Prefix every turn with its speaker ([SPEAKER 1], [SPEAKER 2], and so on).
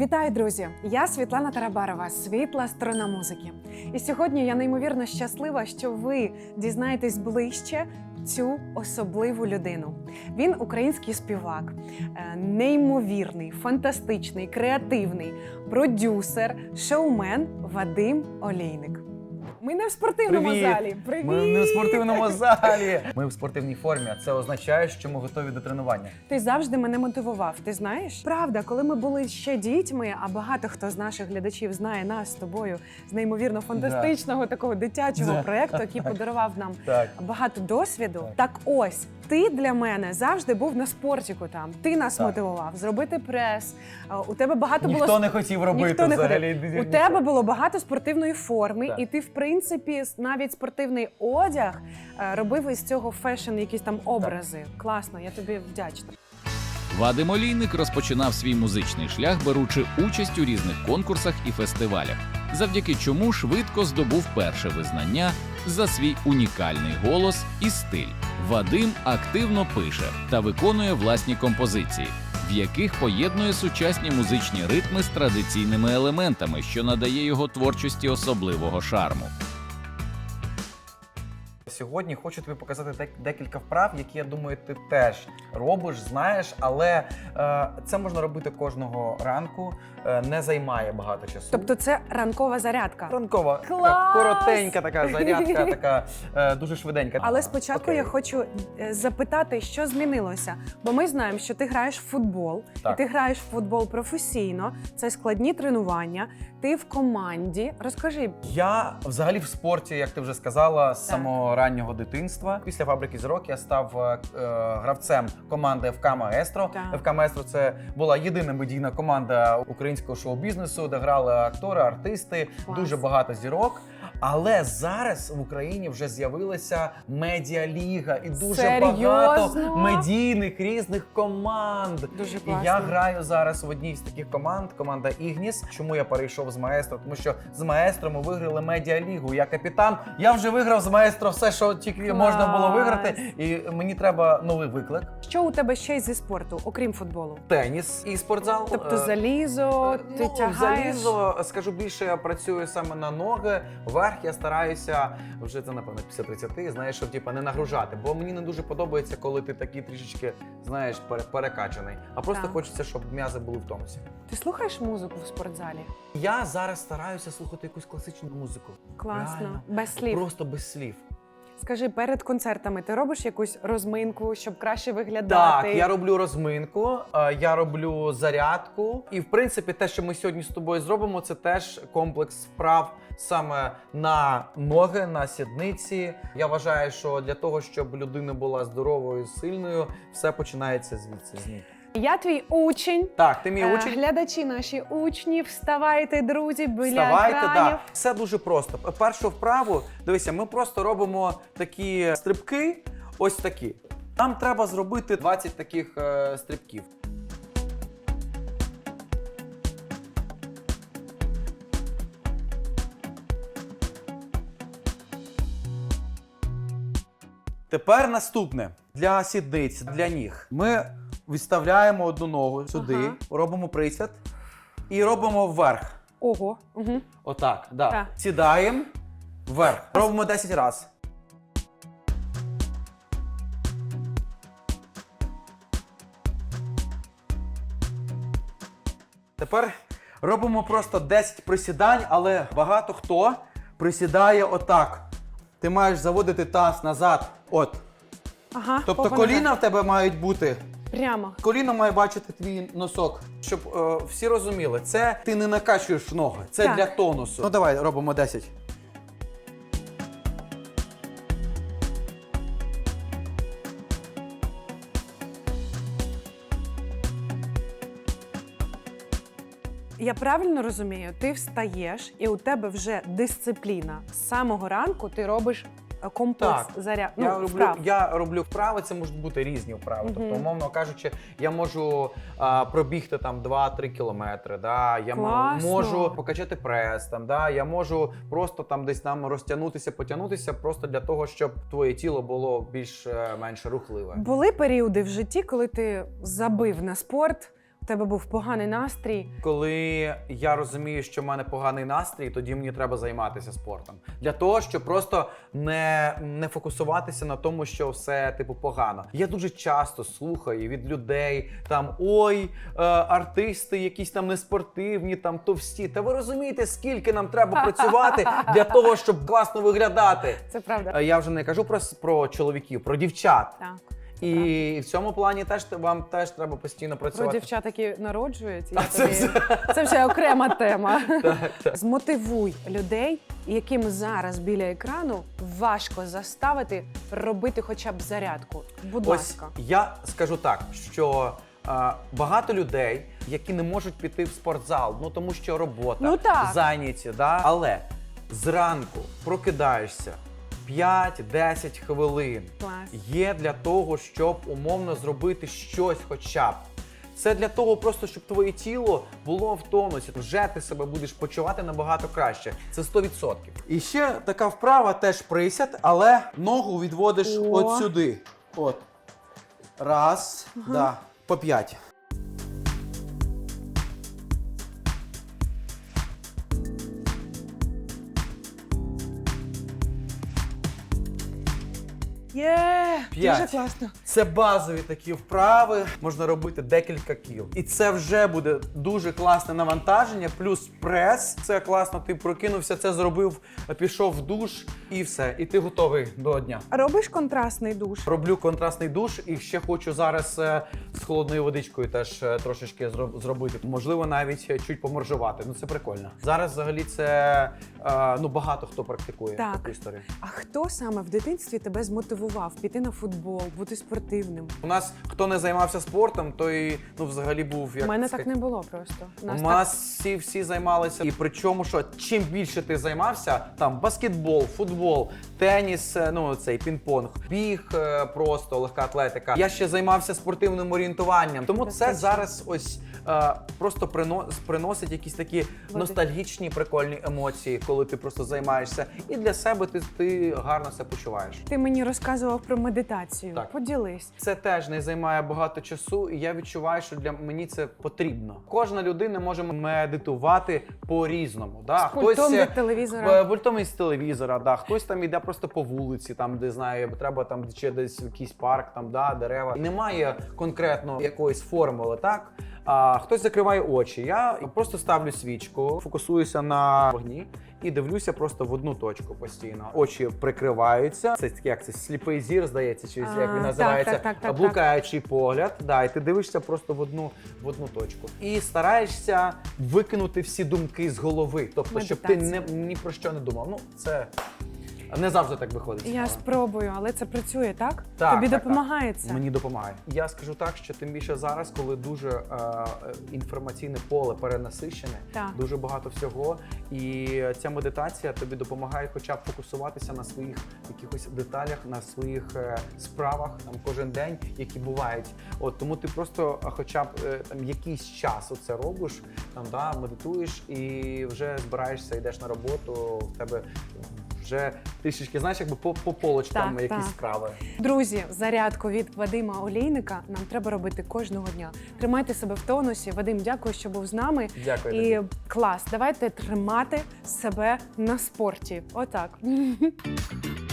[SPEAKER 1] Вітаю, друзі! Я Світлана Тарабарова, світла сторона музики. І сьогодні я неймовірно щаслива, що ви дізнаєтесь ближче цю особливу людину. Він український співак, е, неймовірний, фантастичний, креативний продюсер, шоумен Вадим Олійник. Ми не в спортивному
[SPEAKER 2] Привіт!
[SPEAKER 1] залі. Привіт!
[SPEAKER 2] Ми не в спортивному залі. Ми в спортивній формі. а Це означає, що ми готові до тренування.
[SPEAKER 1] Ти завжди мене мотивував. Ти знаєш? Правда, коли ми були ще дітьми, а багато хто з наших глядачів знає нас з тобою з неймовірно фантастичного такого дитячого
[SPEAKER 2] Да.
[SPEAKER 1] проекту, який подарував нам
[SPEAKER 2] Так.
[SPEAKER 1] багато досвіду.
[SPEAKER 2] Так.
[SPEAKER 1] Так. ось ти для мене завжди був на спортіку. Там ти нас
[SPEAKER 2] Так.
[SPEAKER 1] мотивував зробити прес. У тебе багато
[SPEAKER 2] Ніхто
[SPEAKER 1] було
[SPEAKER 2] не хотів робити
[SPEAKER 1] Ніхто не
[SPEAKER 2] взагалі.
[SPEAKER 1] Хотів. У тебе було багато спортивної форми,
[SPEAKER 2] Так.
[SPEAKER 1] і ти, в принципі, навіть спортивний одяг е, робив із цього фешн, якісь там образи. Класно, я тобі вдячна.
[SPEAKER 3] Вадим Олійник розпочинав свій музичний шлях, беручи участь у різних конкурсах і фестивалях, завдяки чому швидко здобув перше визнання за свій унікальний голос і стиль. Вадим активно пише та виконує власні композиції, в яких поєднує сучасні музичні ритми з традиційними елементами, що надає його творчості особливого шарму.
[SPEAKER 2] Сьогодні хочу тобі показати декілька вправ, які я думаю, ти теж робиш, знаєш, але е, це можна робити кожного ранку, е, не займає багато часу.
[SPEAKER 1] Тобто, це ранкова зарядка.
[SPEAKER 2] ранкова така коротенька така зарядка, така е, дуже швиденька.
[SPEAKER 1] Але спочатку
[SPEAKER 2] Окей.
[SPEAKER 1] я хочу е, запитати, що змінилося. Бо ми знаємо, що ти граєш в футбол,
[SPEAKER 2] Так.
[SPEAKER 1] і ти граєш в футбол професійно. Це складні тренування. Ти в команді. Розкажи,
[SPEAKER 2] Я взагалі в спорті, як ти вже сказала, з самого раннього дитинства. Після фабрики зірок я став е, е, гравцем команди ФК Маестро.
[SPEAKER 1] Так.
[SPEAKER 2] ФК Маестро це була єдина медійна команда українського шоу-бізнесу, де грали актори, артисти,
[SPEAKER 1] Клас.
[SPEAKER 2] дуже багато зірок. Але зараз в Україні вже з'явилася медіаліга і дуже
[SPEAKER 1] Серйозно?
[SPEAKER 2] багато медійних різних команд.
[SPEAKER 1] дуже
[SPEAKER 2] І я граю зараз в одній з таких команд, команда Ігніс. Чому я перейшов з маестро? Тому що з маестро ми виграли медіалігу. Я капітан. Я вже виграв з маестро все, що тільки
[SPEAKER 1] Клас.
[SPEAKER 2] можна було виграти. І мені треба новий виклик.
[SPEAKER 1] Що у тебе ще зі спорту, окрім футболу?
[SPEAKER 2] Теніс і спортзал.
[SPEAKER 1] Тобто
[SPEAKER 2] Е,
[SPEAKER 1] залізо, ти
[SPEAKER 2] ну,
[SPEAKER 1] тягаєш.
[SPEAKER 2] залізо, скажу більше, я працюю саме на ноги. Верх я стараюся вже це напевно після 30, знаєш, щоб типу, не нагружати. Бо мені не дуже подобається, коли ти такий трішечки знаєш пере- перекачаний. А просто
[SPEAKER 1] Так.
[SPEAKER 2] хочеться, щоб м'язи були в тонусі.
[SPEAKER 1] Ти слухаєш музику в спортзалі?
[SPEAKER 2] Я зараз стараюся слухати якусь класичну музику.
[SPEAKER 1] Класно,
[SPEAKER 2] Реально.
[SPEAKER 1] без слів.
[SPEAKER 2] Просто без слів.
[SPEAKER 1] Скажи, перед концертами ти робиш якусь розминку, щоб краще виглядати?
[SPEAKER 2] Так, я роблю розминку, е, я роблю зарядку. І в принципі, те, що ми сьогодні з тобою зробимо, це теж комплекс вправ саме на ноги, на сідниці. Я вважаю, що для того, щоб людина була здоровою, сильною, все починається звідси. з ніг.
[SPEAKER 1] Я твій учень.
[SPEAKER 2] Так, ти мій
[SPEAKER 1] Е,
[SPEAKER 2] учень.
[SPEAKER 1] Глядачі наші учні, вставайте, друзі, біля
[SPEAKER 2] Вставайте,
[SPEAKER 1] екранів.
[SPEAKER 2] так. Все дуже просто. Першу вправу, дивися, ми просто робимо такі стрибки, ось такі. Нам треба зробити 20 таких е, стрибків. Тепер наступне для сідниць, для ніг. Ми відставляємо одну ногу сюди,
[SPEAKER 1] Ага.
[SPEAKER 2] робимо присяд і робимо вверх.
[SPEAKER 1] Ого. Угу.
[SPEAKER 2] Отак, да.
[SPEAKER 1] Так.
[SPEAKER 2] Сідаємо вверх. Робимо 10 разів. Тепер робимо просто 10 присідань, але багато хто присідає отак. Ти маєш заводити таз назад. От.
[SPEAKER 1] Ага,
[SPEAKER 2] Тобто коліна в тебе мають бути
[SPEAKER 1] Прямо.
[SPEAKER 2] Коліно має бачити твій носок, щоб е, всі розуміли, це ти не накачуєш ноги, це
[SPEAKER 1] Так.
[SPEAKER 2] для тонусу. Ну давай робимо 10.
[SPEAKER 1] Я правильно розумію, ти встаєш, і у тебе вже дисципліна. З самого ранку ти робиш комплекс
[SPEAKER 2] Так.
[SPEAKER 1] заряд.
[SPEAKER 2] я,
[SPEAKER 1] ну,
[SPEAKER 2] роблю,
[SPEAKER 1] вправ.
[SPEAKER 2] я роблю вправи, це можуть бути різні вправи.
[SPEAKER 1] Мгм.
[SPEAKER 2] Тобто, умовно кажучи, я можу а, пробігти там 2-3 кілометри. Да? Я
[SPEAKER 1] Класно.
[SPEAKER 2] можу покачати прес, там, да? я можу просто там десь там розтягнутися, потягнутися, просто для того, щоб твоє тіло було більш-менш рухливе.
[SPEAKER 1] Були періоди в житті, коли ти забив на спорт, тебе був поганий настрій.
[SPEAKER 2] Коли я розумію, що в мене поганий настрій, тоді мені треба займатися спортом. Для того, щоб просто не, не фокусуватися на тому, що все типу погано. Я дуже часто слухаю від людей там ой, е, артисти, якісь там неспортивні, там товсті. Та ви розумієте, скільки нам треба працювати для того, щоб класно виглядати.
[SPEAKER 1] Це правда.
[SPEAKER 2] Е, Я вже не кажу про, про чоловіків, про дівчат.
[SPEAKER 1] Так.
[SPEAKER 2] І в цьому плані теж вам теж треба постійно
[SPEAKER 1] Про
[SPEAKER 2] працювати.
[SPEAKER 1] дівчат, які народжують, я
[SPEAKER 2] А це
[SPEAKER 1] тобі... це вже окрема тема.
[SPEAKER 2] Так, так.
[SPEAKER 1] Змотивуй людей, яким зараз біля екрану важко заставити робити хоча б зарядку. Будь
[SPEAKER 2] Ось
[SPEAKER 1] ласка.
[SPEAKER 2] я скажу так, що е, багато людей, які не можуть піти в спортзал, ну тому що робота,
[SPEAKER 1] Ну так.
[SPEAKER 2] зайняті, да? але зранку прокидаєшся 5-10 хвилин.
[SPEAKER 1] Клас.
[SPEAKER 2] Є для того, щоб умовно зробити щось хоча б. Це для того, просто щоб твоє тіло було в тонусі. Вже ти себе будеш почувати набагато краще. Це 100%. І ще така вправа теж присяд, але ногу відводиш
[SPEAKER 1] О.
[SPEAKER 2] от сюди. От. Раз, да, по п'ять.
[SPEAKER 1] Є!
[SPEAKER 2] П'ять.
[SPEAKER 1] Дуже класно.
[SPEAKER 2] Це базові такі вправи, можна робити декілька кіл. І це вже буде дуже класне навантаження, плюс прес. Це класно, ти прокинувся, це зробив, пішов в душ і все. І ти готовий до дня.
[SPEAKER 1] Робиш контрастний душ.
[SPEAKER 2] Роблю контрастний душ і ще хочу зараз е, з холодною водичкою теж е, трошечки зро- зробити. Можливо, навіть е, чуть поморжувати. Ну це прикольно. Зараз взагалі це е, ну багато хто практикує
[SPEAKER 1] Так.
[SPEAKER 2] таку історію.
[SPEAKER 1] А хто саме в дитинстві тебе змотивував піти на футбол, бути спортивним?
[SPEAKER 2] У нас хто не займався спортом, той ну взагалі був як
[SPEAKER 1] У мене так не було просто.
[SPEAKER 2] У
[SPEAKER 1] Нас
[SPEAKER 2] нас всі, всі займалися, і причому, що чим більше ти займався, там баскетбол, футбол, теніс, е, ну цей пінг-понг, біг, е, просто легка атлетика. Я ще займався спортивним орієнтуванням. Тому це
[SPEAKER 1] Безпечно.
[SPEAKER 2] зараз ось е, просто прино- приносить якісь такі
[SPEAKER 1] Води.
[SPEAKER 2] ностальгічні прикольні емоції, коли ти просто займаєшся, і для себе ти, ти гарно себе почуваєш.
[SPEAKER 1] Ти мені розказував про медитацію.
[SPEAKER 2] Так.
[SPEAKER 1] Поділись.
[SPEAKER 2] Це теж не займає багато часу, і я відчуваю, що для мені це потрібно. Кожна людина може медитувати по-різному. Да?
[SPEAKER 1] З пультом
[SPEAKER 2] е,
[SPEAKER 1] від телевізора.
[SPEAKER 2] Пультом із телевізора, да. хтось там йде просто по вулиці, там де знає, треба там чи десь в якийсь парк, там да, дерева. Немає конкретно якоїсь формули, так. А хтось закриває очі. Я просто ставлю свічку, фокусуюся на вогні і дивлюся просто в одну точку постійно. Очі прикриваються. Це як це сліпий зір, здається, чи як він називається
[SPEAKER 1] так, так, так,
[SPEAKER 2] блукаючий погляд. Да, і ти дивишся просто в одну в одну точку. І стараєшся викинути всі думки з голови. Тобто, щоб ти не ні про що не думав. Ну це не завжди так виходить.
[SPEAKER 1] Я
[SPEAKER 2] але-
[SPEAKER 1] спробую, але це працює, так?
[SPEAKER 2] Так,
[SPEAKER 1] Тобі
[SPEAKER 2] так,
[SPEAKER 1] допомагає це?
[SPEAKER 2] Мені допомагає. Я скажу так, що тим більше зараз, коли дуже е, е, інформаційне поле перенасищене,
[SPEAKER 1] Так.
[SPEAKER 2] дуже багато всього. І ця медитація тобі допомагає, хоча б фокусуватися на своїх якихось деталях, на своїх е, справах там кожен день, які бувають. От тому ти просто, хоча б е, там якийсь час оце робиш, там да медитуєш і вже збираєшся, йдеш на роботу. В тебе вже трішечки знаєш, якби по, по полочкам
[SPEAKER 1] Так,
[SPEAKER 2] якісь
[SPEAKER 1] так.
[SPEAKER 2] справи.
[SPEAKER 1] Друзі, зарядку від Вадима Олійника нам треба робити кожного дня. Тримайте себе в тонусі. Вадим, дякую, що був з нами.
[SPEAKER 2] Дякую.
[SPEAKER 1] І
[SPEAKER 2] тобі.
[SPEAKER 1] клас, давайте тримати себе на спорті. Отак.